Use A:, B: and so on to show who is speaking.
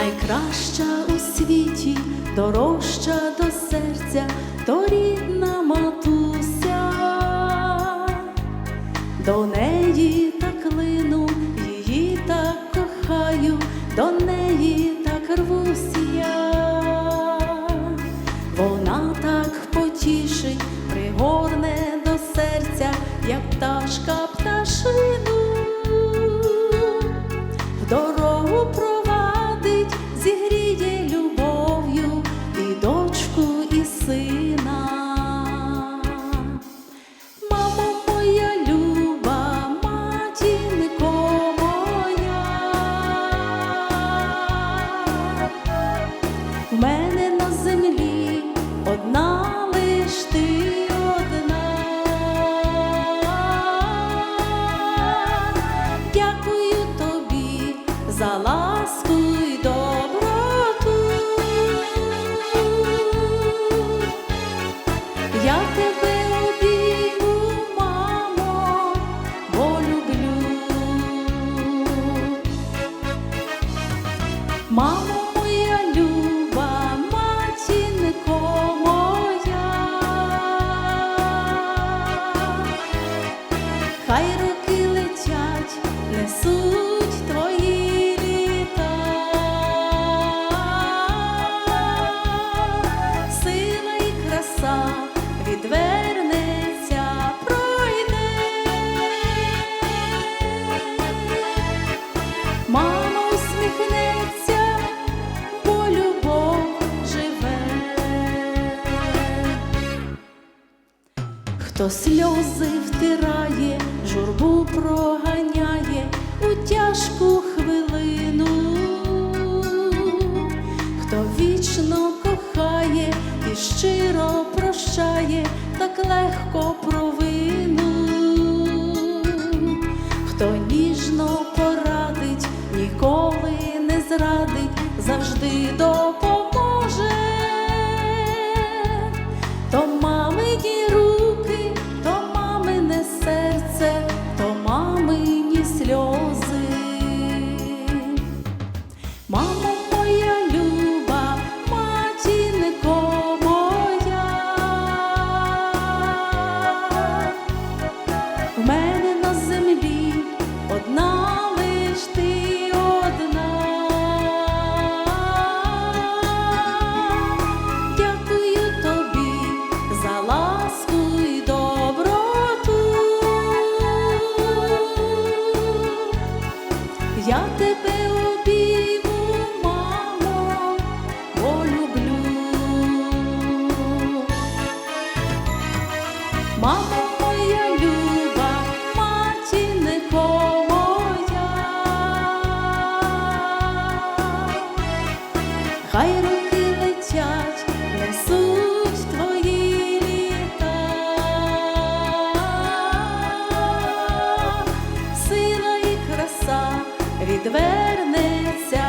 A: найкраща у світі, дорожча до серця, то рідна матуся, до неї так лину, її так кохаю, до неї так рвусь вона так потішить, пригорне до серця, як пташка пташину Мамо Хто сльози втирає, журбу проганяє у тяжку хвилину, хто вічно кохає і щиро прощає, так легко провину, хто ніжно порадить, ніколи не зрадить, завжди допоможе Я тебе обійму, мамо, полюблю. Мамо моя люба, маті моя, хай відвернеться,